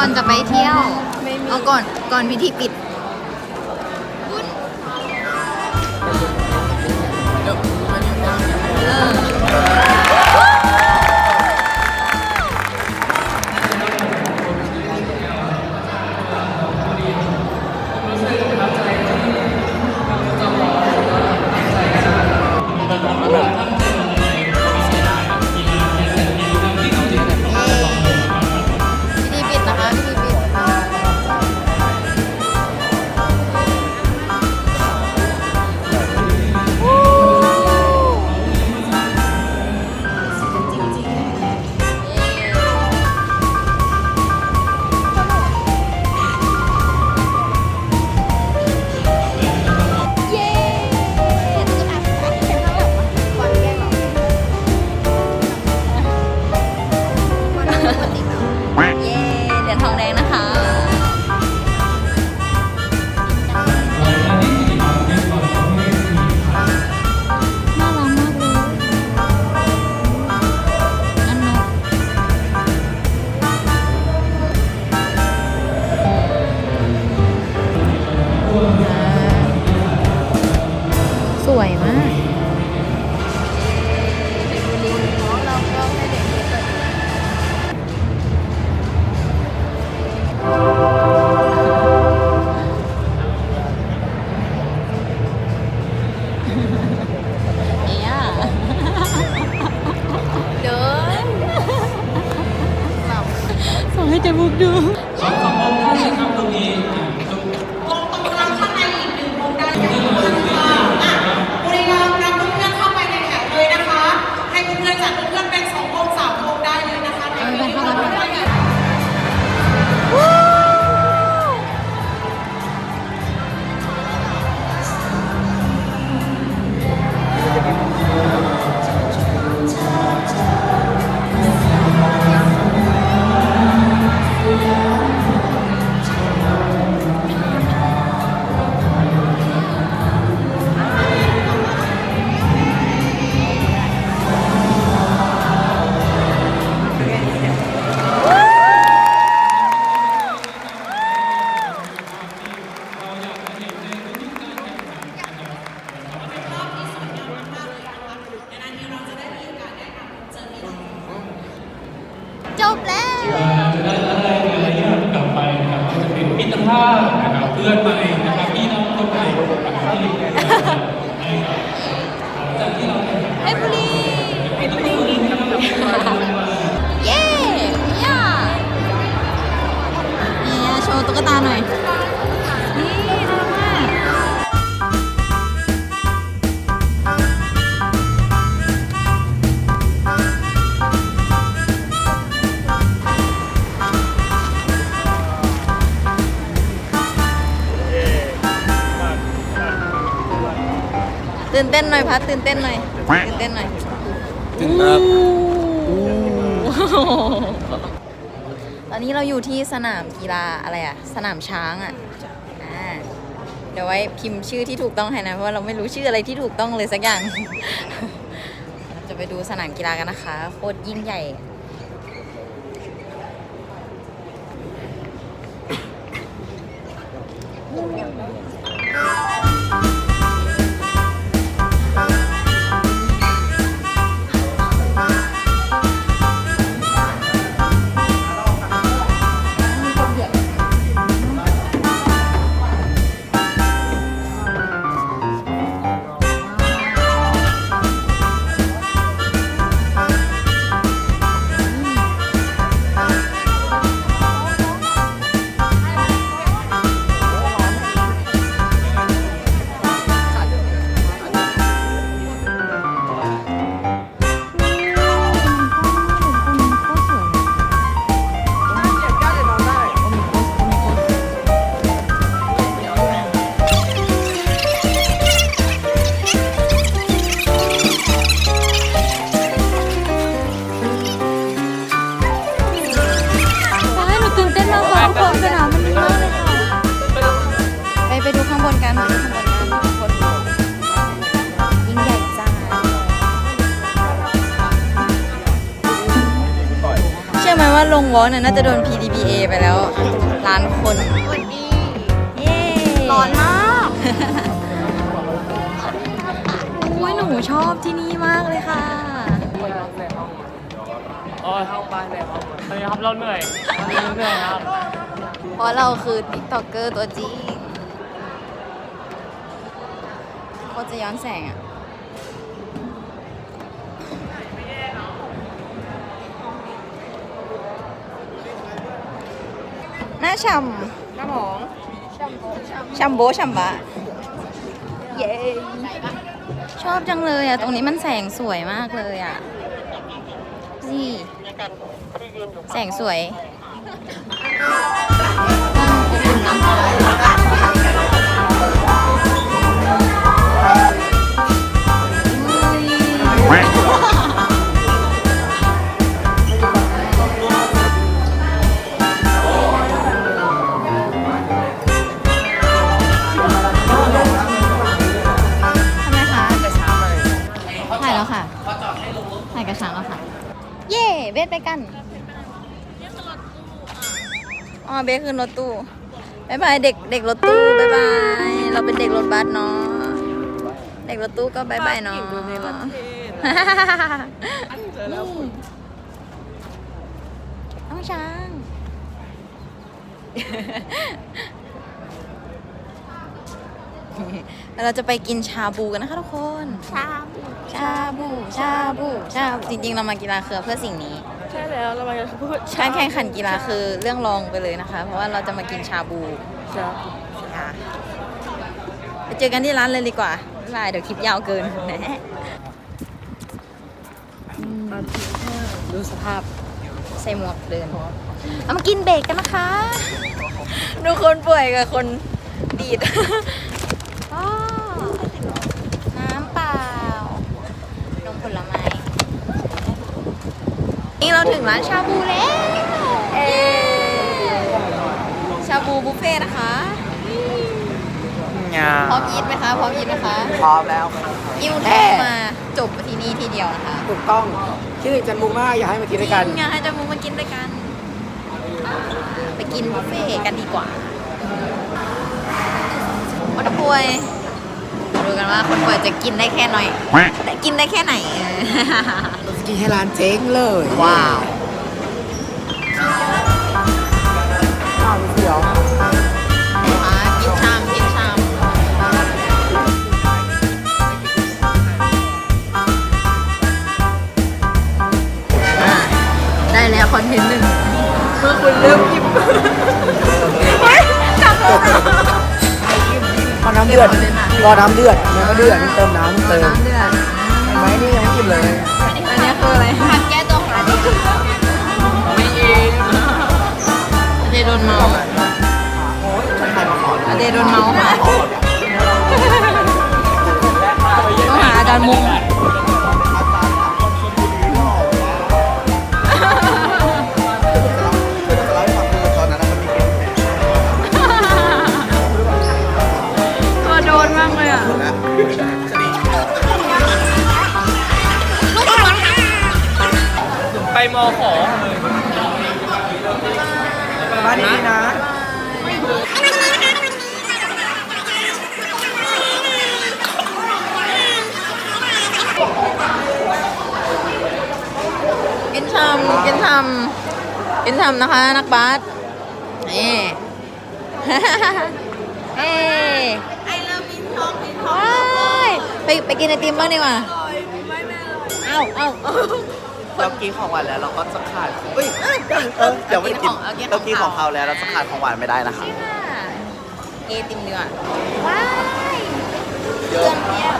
ก่อนจะไปเที่ยวไม่มีเอาก่อนก่อนพิธีปิดพิ จะบุกดูขอบคุณท่านเลครัตรงนี้ เอฟรบุรีเย้ย่าเนี่ยโชว์ตุ๊กตาหน่อย พัดตื่นเต้นหน่อยตื่นเต้นหน่อยถึงครับตอนนี้เราอยู่ที่สนามกีฬาอะไรอะสนามช้างอะอ่าเดี๋ยวไว้พิมพ์ชื่อที่ถูกต้องให้นะเพราะว่าเราไม่รู้ชื่ออะไรที่ถูกต้องเลยสักอย่าง เราจะไปดูสนามกีฬากันนะคะโคตรยิ่งใหญ่ฟ้า เชื่อไหมว่าลงวอล์กเนี่ยน่าจะโดน PDPA ไปแล้วล้านคน วันนี้เย้ร้อนมากโอ้ยหนูชอบที่นี่มากเลยค่ะ โอ้ยเข้าไปเลยครับตอนนี้ครับเราเหนื่อยตอนนี้เราเหนื่อยครับเพราะเราคือติ๊กต็อกเกอร์ตัวจริงโคตรจะย้อนแสงอะ น้าช่ำหน้าหมองช่ำโบะช่ำบะเย้ชอบจังเลยอะตรงนี้มันแสงสวยมากเลยอะนี่แสงสวยท กัน อ๋อเบสคือรถตู้บายบายเด็กเด็กรถตู้บายบาย เราเป็นเด็กรถบัสเนาะ เด็กรถตู้ก็บายบายเนาะนี่น้องช้างแล้วเราจะไปกินชาบูกันนะคะทุกคน ชาบู ชาบู ชาบู ชาบู จริงๆ เรามากีฬาเครือเพื่อสิ่งนี้ ใช่แล้วเรามาจะพูดการแข่งขันกีฬาคือเรื่องรองไปเลยนะคะ เพราะว่าเราจะมากินชาบูชาค่ะไปเจอกันที่ร้านเลยดีกว่าไม่เป็นไรเดี๋ยวคลิปยาวเกินแหมดูสภาพใส่หมวกเดินเอามากินเบรกกันนะคะ ดูคนป่วยกับคนดีดอ้อน้ำเปล่านมผลไม้ นี่เราถึงร้านชาบูแล้วเย้ชาบูบุฟเฟ่ต์นะคะ งาพร้อมยีดไหมคะ พร้อมยีดไหมคะพร้อมแล้วครับอิ้วแทงมาจบที่นี่ทีเดียวนะคะถูกต้องคิดถึงจันมุกมากอยากให้มากินด้วยกันอยากให้จะมูมากินด้วยกัน ไปกินบุฟเฟ่ต์กันดีกว่าคนป่วยมา ดูกันว่าคนป่วยจะกินได้แค่หน่อยแต่กินได้แค่ไหนเราจะกินให้ร้านเจ๊งเลย ว้าวข้าวเสียวนะคะกินชามกินชามอะได้แล้วคอนเทนต์หนึ่งเมื่อคุณเริ่มห เดือดรอน้ำเดือดยังไม่เดือดเติมน้ำเติมน้ำเดือดเห็นไหมนี่ยังไม่กินเลยอันนี้คืออะไรผัดแก้ตัวของเราไม่เองอเดโดนเมาใครมาขออเดโดนเมาค่ะต้องหาอาจารย์มุง ไปมอขอเลยบ้านนี้นะกินชำกินชำกินชำนะคะ นักบาสนี่เฮ้ไอเลิฟกินทองกินทองไปไปกินไอติมบ้างดีกว่าเอ้าเอ้า เรากินของหวานแล้วเราก็จะขาดเอ้ยเออเดี๋ยวไม่กินเอากินของเรากินของเขาเขาแล้วเราจะขาดของหวานไม่ได้นะคะเอติมดีกว่าว้ายเครื่องเพียบ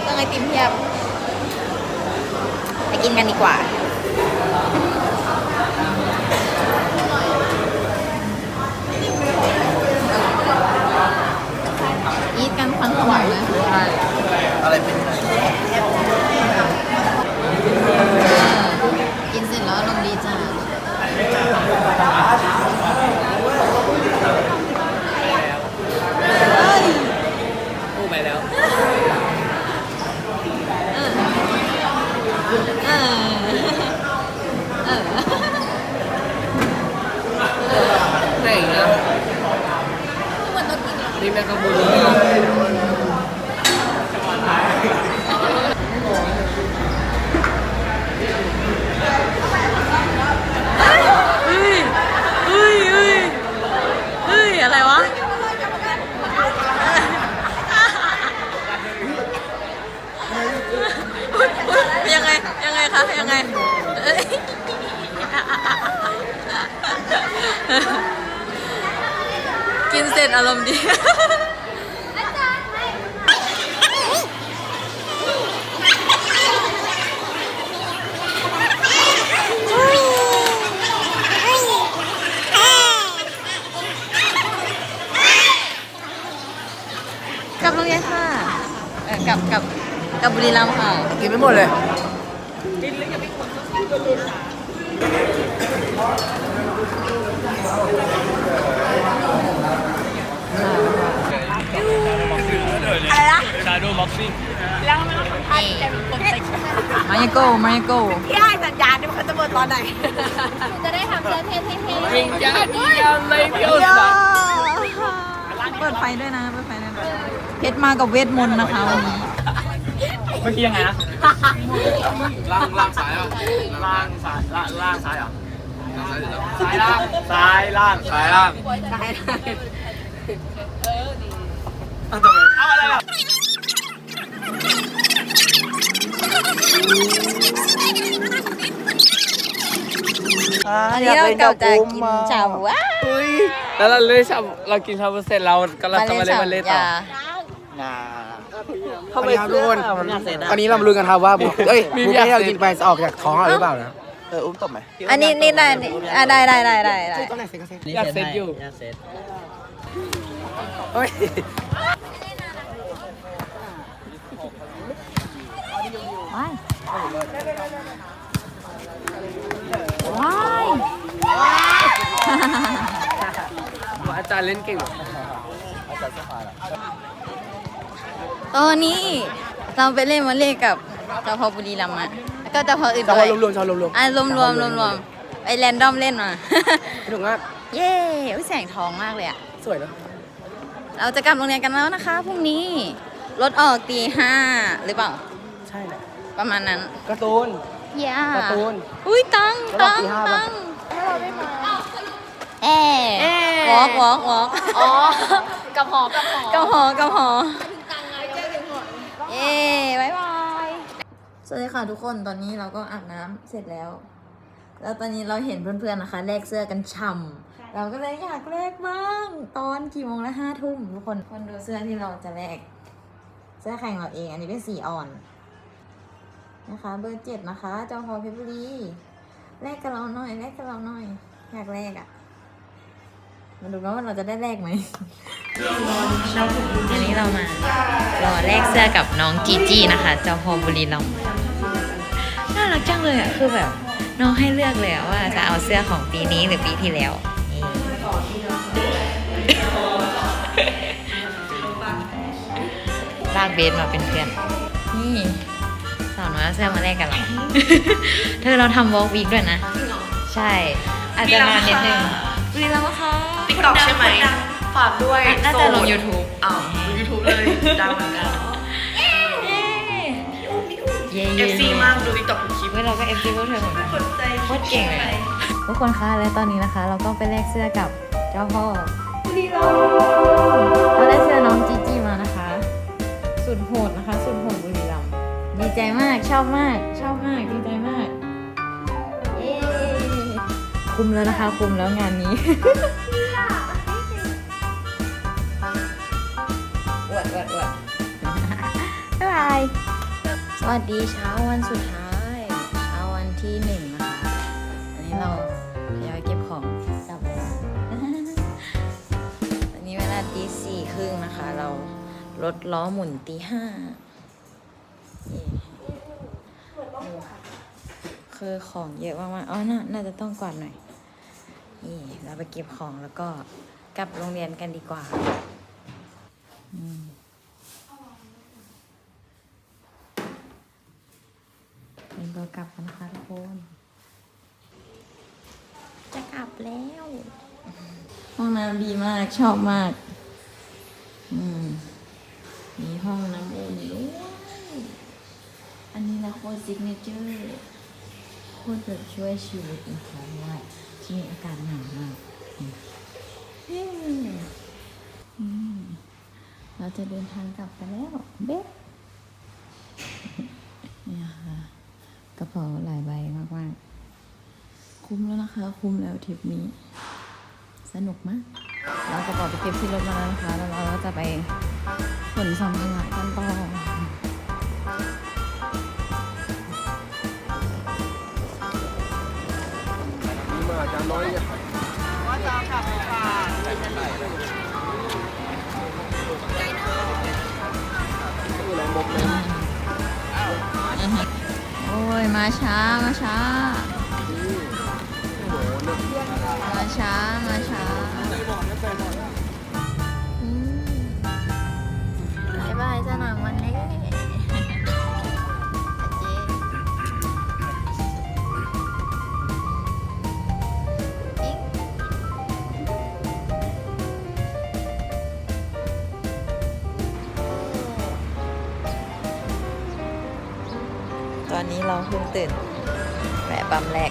เครื่องไอติมเพียบไปกินกันดีกว่าอีทกันฟังสวรรค์เลยอะไรเป็น กินเสร็จแล้วอารมณ์ดีจ้า พูดไปแล้ว เออ เออ ที่แมคคาบูรี เฮ้ยเฮ้ยเฮ้ยเฮ้ย อะไรวะ ยังไง ยังไงคะ ยังไงเอ้ยกินเส ร็จอารมณ์ดีกลับโรงเรียนค่ะเออกลับกลับกลับบุรีรัมย์ค่ะ กินไม่หมดเลย ชาโดบ็อกซิ่งมายาโกมายาโกพี่ให้สัญญาณนี่มันจะเปิดตอนไหนวิงจาดียามไม่เพียวสัตว์เปิดไฟด้วยนะเปิดไฟด้วยนะเพชรมากับเวทมนต์นะคะวันนี้เมื่อกี้ยังไงนะล่างล่างซ้ายอะล่างซ้ายล่างล่างซ้ายอะซ้ายล่างซ้ายล่างซ้ายล่างซ้ายล่าง เอาอะไรอะอันนี้เรากลับจากกินชาบูว้าแล้วเราเลยชาบเรากินชาบูเสร็จเรากำลังจะมาเล่นมาเล่นต่อทำไมทุกคนอันนี้เรามาลุ้นกันครับว่าบุเอ้ยบุฟเฟ่ที่เรากินไปจะออกจากท้องเราหรือเปล่านะเอออุ้มตบไหมอันนี้นี่ได้อะได้ได้ได้ได้ได้ก็ไหนเซ็กก็เซ็กอยากเซ็ตอยู่ เฮ้ยว้ายว้ายอาจารย์เล่นเก่งตอนนี้เราไปเล่นวอลเลย์กับเจ้าพ่อบุรีรัมย์มาแล้วก็เจ้าพ่ออื่นชาวด้วยรวมๆชาวรวมๆอะรวมรวมรวมรวมไปแรนดอมเล่นมาสนุกมาก เย้อุ๊ยแสงทองมากเลยอะสวยเนอะ เราจะกลับโรงเรียนกันแล้วนะคะพรุ่งนี้รถออกตีห้าหรือเปล่า ใช่แหละประมาณนั้นการ์ตูนย่าการ์ตูน อุ้ยตังรถอตัอกงตีห้าป่ะตังเอ๊วอล์กวอล์กวอล์กอ๋อกับหอกับหอกับหอกับหอเย้บายบายสวัสดีค่ะทุกคนตอนนี้เราก็อาบน้ำเสร็จแล้ว แล้วตอนนี้เราเห็นเพื่อนๆนะคะ แลกเสื้อกันช่ำ เราก็เลยอยากแลกบ้าง ตอนกี่โมงแล้วห้าทุ่มทุกคนคนดูเสื้อที่เราจะแลกเสื้อแข่งเราเอง อันนี้เป็นสีอ่อน นะคะ เบอร์เจ็ดนะคะ จอมพอเพชรบุรีแลกกับเราหน่อยแลกกับเราหน่อย อยากแลกอะ่ะมาดูว่าเราจะได้แลกไหมอันนี้เรามารอแลกเสื้อกับน้องจีจี้นะคะเจ้าพอบุรีรัมย์น่ารักจังเลยอะคือแบบ น้องให้เลือกเลยว่าจะเอาเสื้อของปีนี้หรือปีที่แล้วากเบสมาเป็นเพื่อน นี่สาวน้อยเอาเสื้อมาแลกกันเราเธอเราทำวอล์กวีคด้วยนะ ใช่ อาจจะนานนิดนึงบุรีรัมย์ค่ะติ๊กต็อกใช่ไหมฝากด้วยน่าจะลง YouTube อ้าวยูทูบเลยดังเหมือนกันเย้เย้ FC มากดูติ๊กต็อกทุกคลิปเว้ยเราก็ FC พวกเธอเหมือนกันสนใจโคตรเก่งเลย ทุกคนคะและตอนนี้นะคะ เราก็ไปแลกเสื้อกับเจ้าพ่อบุรีรัมย์เราได้เสื้อน้องจีจี้มานะคะ สุดโหดนะคะ สุดโหดบุรีรัมย์ดีใจมากชอบมากชอบมากดีใจมากเย้คุมแล้วนะคะคุมแล้วงานนี้ อวดอวดอวดบ๊ายบายสวัสดีเช้าวันสุดท้าย เช้าวันที่หนึ่ง รถล้อหมุนตีห้านี่คือของเยอะมากๆอ๋อน่าน่าจะต้องกวาดหน่อยนี่เราไปเก็บของแล้วก็กลับโรงเรียนกันดีกว่าอืมนี่ก็กลับกันนะคะทุกคน จะกลับแล้ว ห้องน้ำดีมากชอบมาก ห้องน้ำอุ่นด้วย อันนี้นะโคตร ซิกเนเจอร์โคตรแบบช่วยชีวิตนะคะว่าที่นี่อากาศหนาวมากเราจะเดินทางกลับไปแล้วเบ๊ะนี่ค่ะกระเป๋าหลายใบมากๆ คุ้มแล้วนะคะ คุ้มแล้วทริปนี้ สนุกมากเรากระเป๋าไปเก็บที่รถมาแล้วนะคะ แล้วเราจะไปขนสัมภาระกันต่อ ว่าจานน้อยเนี่ยโอ้ย มาช้า มาช้า อนนี้เราเพิ่งตื่นแวะปั๊มแรก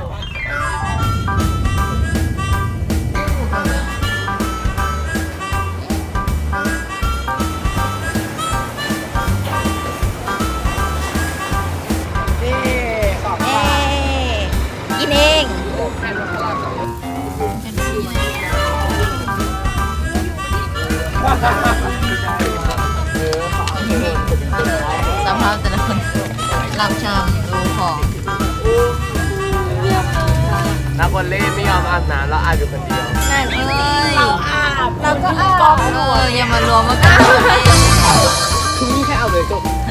หลับชามดูของนักวอลเล่ไม่ยอมอาบน้ำแล้วอาบอยู่คนเดียว นั่นเอ้ยเราอาบเราก็อาบเอออย่ามารวมกันคือนี่แค่เอาเลยจบเ